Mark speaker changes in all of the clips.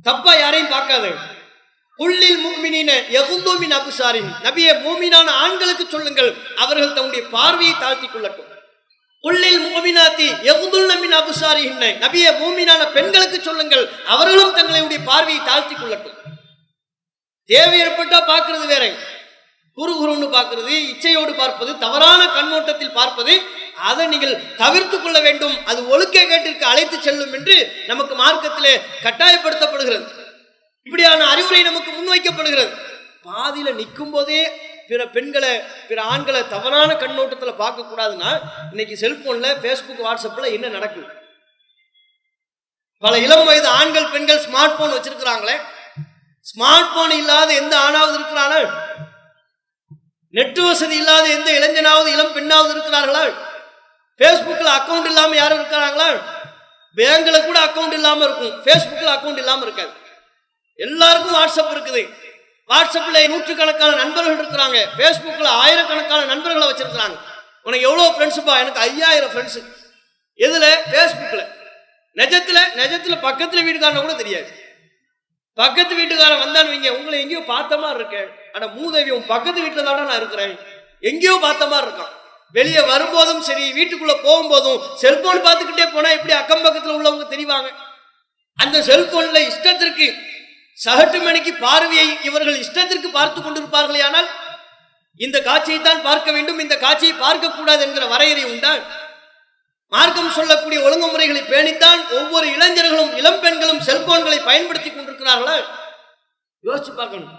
Speaker 1: தப்பா யாரையும் பார்க்காது. உள்ளில் மூமினின எகுந்தோமின் அபுசாரின் நபிய மூமினான ஆண்களுக்கு சொல்லுங்கள் அவர்கள் தன்னுடைய பார்வையை தாழ்த்திக் கொள்ளட்டும். உள்ளில் மூமினாத்தி எகுந்துல் நம்பின் அபுசாரின் நபிய மூமினான பெண்களுக்கு சொல்லுங்கள் அவர்களும் தங்களுடைய பார்வையை தாழ்த்திக் கொள்ளட்டும். தேவை ஏற்பட்டா பார்க்கறது வேற. குரு குருன்னு பார்க்கறது இச்சையோடு பார்ப்பது தவறான கண்ணோட்டத்தில் பார்ப்பது அதை நீங்கள் தவிர்த்து கொள்ள வேண்டும். அது ஒழுக்க கேட்டிற்கு அழைத்து செல்லும் என்று நமக்கு மார்க்கத்திலே கட்டாயப்படுத்தப்படுகிறது. இப்படியான அறிவுரை நமக்கு முன்வைக்கப்படுகிறது. பாதியில நிற்கும் போதே பிற பெண்களை பிற ஆண்களை தவறான கண்ணோட்டத்தில் பார்க்கக்கூடாதுன்னா இன்னைக்கு செல்போன்ல ஃபேஸ்புக் வாட்ஸ்அப்ல என்ன நடக்குது? பல இளம் வயது ஆண்கள் பெண்கள் ஸ்மார்ட் போன் வச்சிருக்கிறாங்களே. ஸ்மார்ட் போன் இல்லாத எந்த ஆணாவது இருக்கிறானா நெட் வசதி இல்லாத எந்த இளைஞனாவது இளம் பெண்ணாவது இருக்கிறார்களா? ஃபேஸ்புக்கில் அக்கௌண்ட் இல்லாமல் யாரும் இருக்கிறாங்களா பேங்கில் கூட அக்கவுண்ட் இல்லாமல் இருக்கும். ஃபேஸ்புக்கில் அக்கவுண்ட் இல்லாமல் இருக்காது. எல்லாருக்கும் வாட்ஸ்அப் இருக்குது. வாட்ஸ்அப்பில் நூற்றுக்கணக்கான நண்பர்கள் இருக்கிறாங்க. ஃபேஸ்புக்கில் ஆயிரக்கணக்கான நண்பர்களை வச்சுருக்கிறாங்க. உனக்கு எவ்வளோ ஃப்ரெண்ட்ஸுப்பா எனக்கு ஐயாயிரம் ஃப்ரெண்ட்ஸு எதில்? ஃபேஸ்புக்கில் நிஜத்தில் நிஜத்தில் பக்கத்தில் வீட்டுக்காரனை கூட தெரியாது. பக்கத்து வீட்டுக்காரன் வந்தான்னு வைங்க உங்களை எங்கேயோ பார்த்த மாதிரி இருக்கேன். ஆனால் மூதேவி உன் பக்கத்து வீட்டில் தானே நான் இருக்கிறேன். எங்கேயோ பார்த்த மாதிரி இருக்கான். வெளியே வரும்போதும் சரி வீட்டுக்குள்ள போகும்போதும் செல்போன் பார்த்துக்கிட்டே போனா எப்படி அக்கம் பக்கத்தில் உள்ளவங்க தெரிவாங்க? அந்த செல்போன்ல இஷ்டத்திற்கு சகட்டு மணிக்கு பார்வையை இவர்கள் இஷ்டத்திற்கு பார்த்து கொண்டிருப்பார்களே ஆனால் இந்த காட்சியை தான் பார்க்க வேண்டும் இந்த காட்சியை பார்க்க கூடாது என்கிற வரையறை உண்டா? மார்க்கம் சொல்லக்கூடிய ஒழுங்குமுறைகளை பேணித்தான் ஒவ்வொரு இளைஞர்களும் இளம் பெண்களும் செல்போன்களை பயன்படுத்தி கொண்டிருக்கிறார்களா? யோசிச்சு பார்க்கணும்.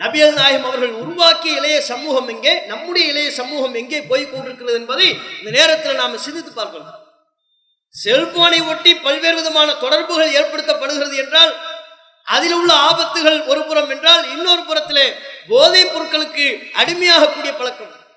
Speaker 1: நபியல் நாயம் அவர்கள் உருவாக்கிய இளைய சமூகம் எங்கே? நம்முடைய இளைய சமூகம் எங்கே போய் கொண்டிருக்கிறது என்பதை இந்த நேரத்தில் நாம சிந்தித்து பார்க்கணும். செல்போனை ஒட்டி பல்வேறு விதமான தொடர்புகள் ஏற்படுத்தப்படுகிறது என்றால் அதில் உள்ள ஆபத்துகள் ஒரு புறம் என்றால் இன்னொரு புறத்திலே போதைப் பொருட்களுக்கு அடிமையாகக்கூடிய பழக்கம்.